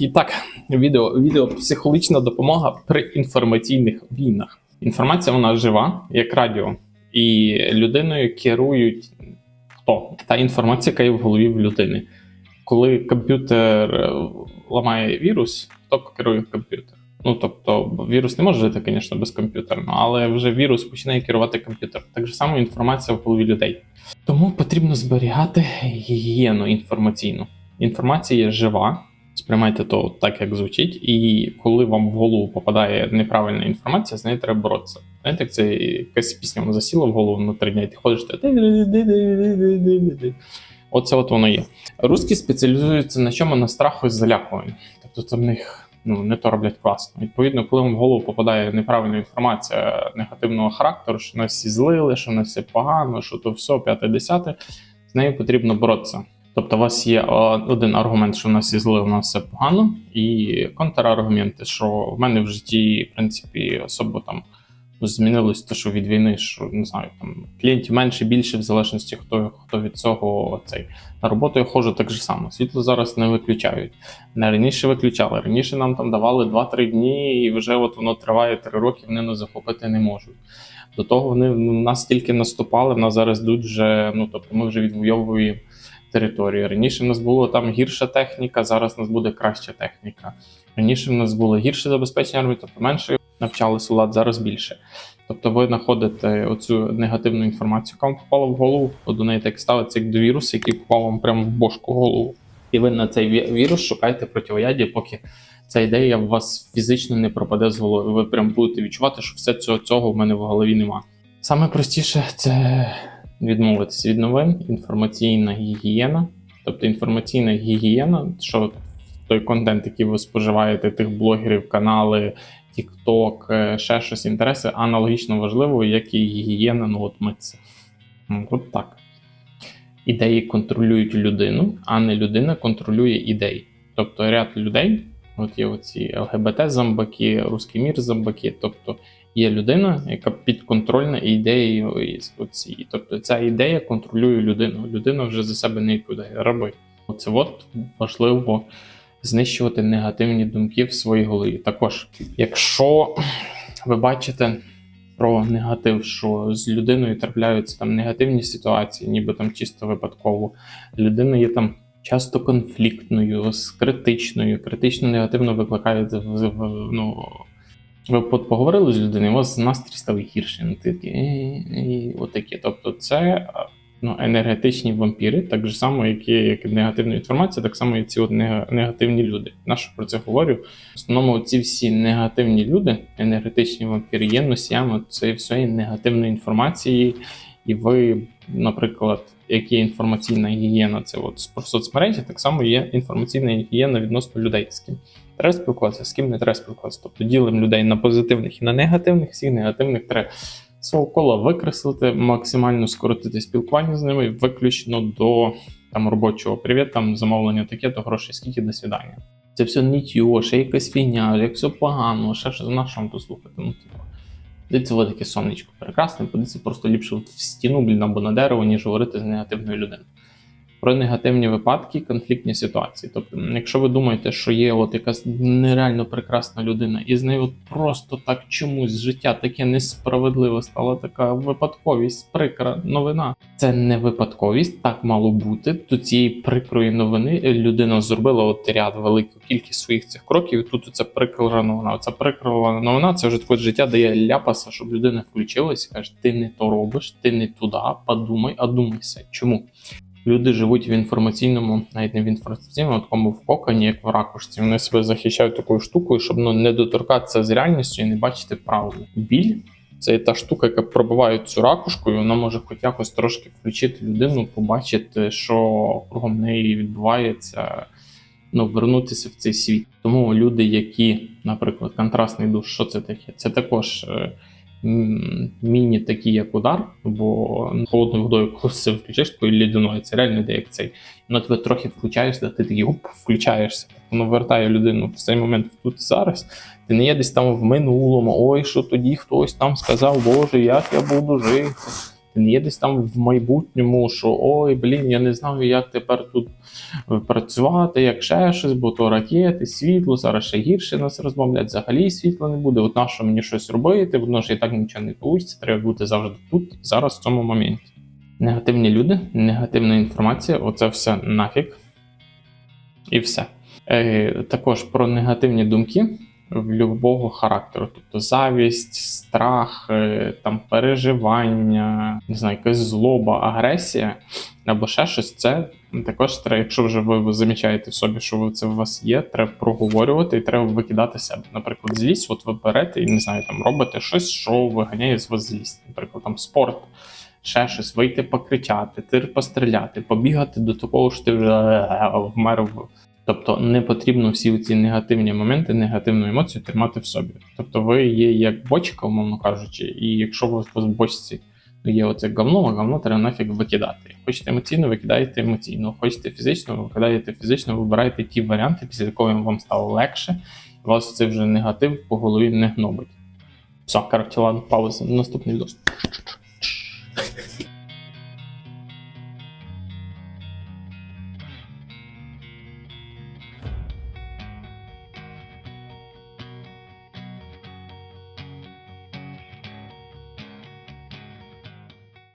І так, відео, відео психологічна допомога при інформаційних війнах. Інформація вона жива, як радіо, і людиною керують хто? Та інформація, яка є в голові в людини. Коли комп'ютер е, ламає вірус, хто керує комп'ютер? Ну тобто, вірус не може жити, звісно, без комп'ютера, але вже вірус починає керувати комп'ютер. Так само інформація в голові людей. Тому потрібно зберігати гігієну інформаційну. Інформація є жива, сприймайте то так, як звучить, і коли вам в голову попадає неправильна інформація, з нею треба боротися. Знаєте, як це якась пісня вам засіла в голову на три дня, і ти ходиш ти. Оце от воно є. Русські спеціалізуються на чому на страху і залякуванні. Тобто це в них ну, не то роблять класно. Відповідно, коли вам в голову попадає неправильна інформація негативного характеру, що нас всі злили, що нас все погано, що то все, п'яте, десяте, з нею потрібно боротися. Тобто, у вас є один аргумент, що в нас всі зли, у нас все погано, і контраргументи, що в мене в житті, в принципі, особо там ну, змінилось те, що від війни, що не знаю, там клієнтів менше, більше, в залежності хто хто від цього цей на роботу я ходжу так же само. Світло зараз не виключають. Не раніше виключали. Раніше нам там давали 2-3 дні, і вже от воно триває 3 роки, вони нас захопити не можуть. До того вони в нас тільки наступали, в нас зараз йдуть вже, ну тобто ми вже відвоюємо територію. Раніше в нас було там гірша техніка, зараз в нас буде краща техніка. Раніше в нас було гірше забезпечення армії, тобто менше навчали солдат, зараз більше. Тобто ви знаходите оцю негативну інформацію, яка вам попала в голову, до неї так ставиться як до вірусу, який попав вам прямо в бошку голову. І ви на цей вірус шукаєте противоядія, поки ця ідея у вас фізично не пропаде з голови. Ви прям будете відчувати, що все цього, цього в мене в голові нема. Саме простіше це відмовитися від новин, інформаційна гігієна. Тобто інформаційна гігієна, що той контент, який ви споживаєте, тих блогерів, канали, TikTok, е, ще щось інтереси, аналогічно важливо, як і гігієна, ну от так. Ідеї контролюють людину, а не людина контролює ідеї. Тобто ряд людей, от є оці ЛГБТ-зомбаки, русський мір зомбаки, тобто є людина, яка підконтрольна ідеєю оці. Тобто ця ідея контролює людину. Людина вже за себе не відповідає. Раби. Оце от важливо знищувати негативні думки в своїй голові. Також, якщо ви бачите про негатив, що з людиною трапляються там негативні ситуації, ніби там чисто випадково, людина є там часто конфліктною, з критичною, критично негативно викликає ну, ви поговорили з людиною, у вас настрій став гірший. Ну, ти такий, «Е, е», отакі. Тобто, це ну, енергетичні вампіри, так же само, як є як негативна інформація, так само і ці от негативні люди. На що про це говорю? В основному ці всі негативні люди, енергетичні вампіри, є носіями цієї всієї негативної інформації, і ви, наприклад, як є інформаційна гігієна, це от про соцмережі, так само є інформаційна гігієна відносно людей, з ким треба спілкуватися, з ким не треба спілкуватися. Тобто ділимо людей на позитивних і на негативних, всіх негативних треба свого кола викреслити, максимально скоротити спілкування з ними, виключно до там робочого привіт, там замовлення таке, то грошей скільки до свідання. Це все нітьо, ще якась фігня, як все погано, ще що на що вам то слухати. Ну, типу. Дивіться, таке сонечко прекрасне, подивіться просто ліпше в стіну, блін, або на дерево, ніж говорити з негативною людиною. Про негативні випадки, конфліктні ситуації. Тобто, якщо ви думаєте, що є от якась нереально прекрасна людина, і з нею от просто так чомусь життя таке несправедливе стала така випадковість, прикра новина. Це не випадковість, так мало бути. До цієї прикрої новини людина зробила от ряд велику кількість своїх цих кроків. І тут оця прикра новина. Оця прикра новина це вже таке життя дає ляпаса, щоб людина включилась і каже: ти не то робиш, ти не туди, подумай, а думайся. Чому? Люди живуть в інформаційному, навіть не в інформаційному, а такому в коконі, як в ракушці. Вони себе захищають такою штукою, щоб ну, не доторкатися з реальністю і не бачити правду. Біль це та штука, яка пробиває цю ракушку, і вона може хоч якось трошки включити людину, побачити, що кругом неї відбувається. Ну, вернутися в цей світ. Тому люди, які, наприклад, контрастний душ, що це таке? Це також е, міні такі, як удар, бо холодною водою, коли все включиш, такою лідяною, це реально йде як цей. Воно тебе трохи включаєшся, ти такий оп, включаєшся. Воно вертає людину в цей момент тут зараз. Ти не є десь там в минулому, ой, що тоді хтось там сказав, Боже, як я буду жити. Не є десь там в майбутньому, що ой, блін, я не знаю, як тепер тут працювати, як ще щось, бо то ракети, світло, зараз ще гірше нас розмовлять, взагалі світла не буде. От на що мені щось робити, воно ж і так нічого не вийде, треба бути завжди тут, зараз в цьому моменті. Негативні люди, негативна інформація, оце все нафіг. І все. Е, також про негативні думки любого характеру, тобто завість, страх, е, там переживання, не знаю, якась злоба, агресія або ще щось. Це також треба, якщо вже ви замічаєте в собі, що це у вас є, треба проговорювати і треба викидати себе. Наприклад, злість, от ви берете і не знаю, там робите щось, що виганяє з вас злість. Наприклад, там спорт. Ще щось, вийти покричати, тир постріляти, побігати до такого, що ти вже е, вмер в Тобто не потрібно всі ці негативні моменти, негативну емоцію тримати в собі. Тобто ви є як бочка, умовно кажучи, і якщо вас в бочці є оце говно, а говно треба нафіг викидати. Хочете емоційно, викидаєте емоційно, хочете фізично, викидаєте фізично, вибираєте ті варіанти, після якого вам стало легше, і вас це вже негатив по голові не гнобить. Все, коротше, ладно, пауза. Наступний відос.